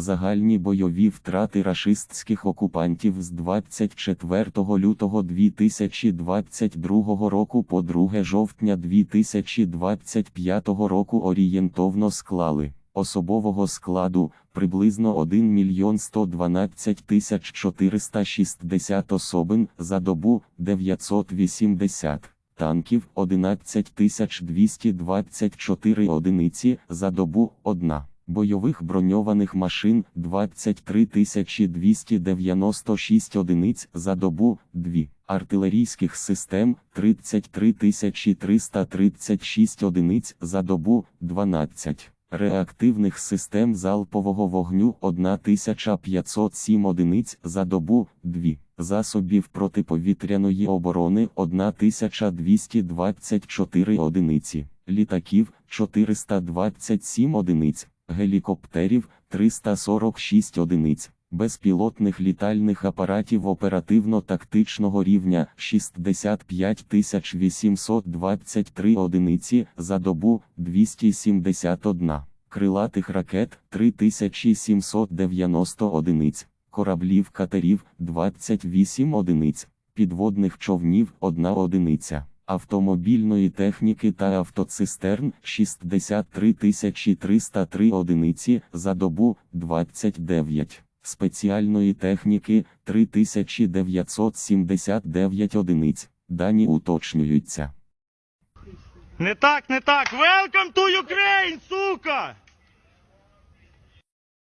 Загальні бойові втрати рашистських окупантів з 24 лютого 2022 року по 2 жовтня 2025 року орієнтовно склали особового складу приблизно 1 мільйон 112 тисяч 460 особин за добу 980 танків 11224 одиниці за добу 1, бойових броньованих машин 23296 одиниць за добу 2, артилерійських систем 33336 одиниць за добу 12. Реактивних систем залпового вогню 1507 одиниць за добу 2, засобів протиповітряної оборони 1224 одиниці, літаків 427 одиниць, гелікоптерів 346 одиниць, безпілотних літальних апаратів оперативно-тактичного рівня 65 823 одиниці за добу 271, крилатих ракет 3790 одиниць, кораблів катерів 28 одиниць, підводних човнів 1 одиниця. Автомобільної техніки та автоцистерн 63 303 одиниці за добу 29, спеціальної техніки 3979 одиниць. Дані уточнюються. Не так, не так. Welcome to Ukraine!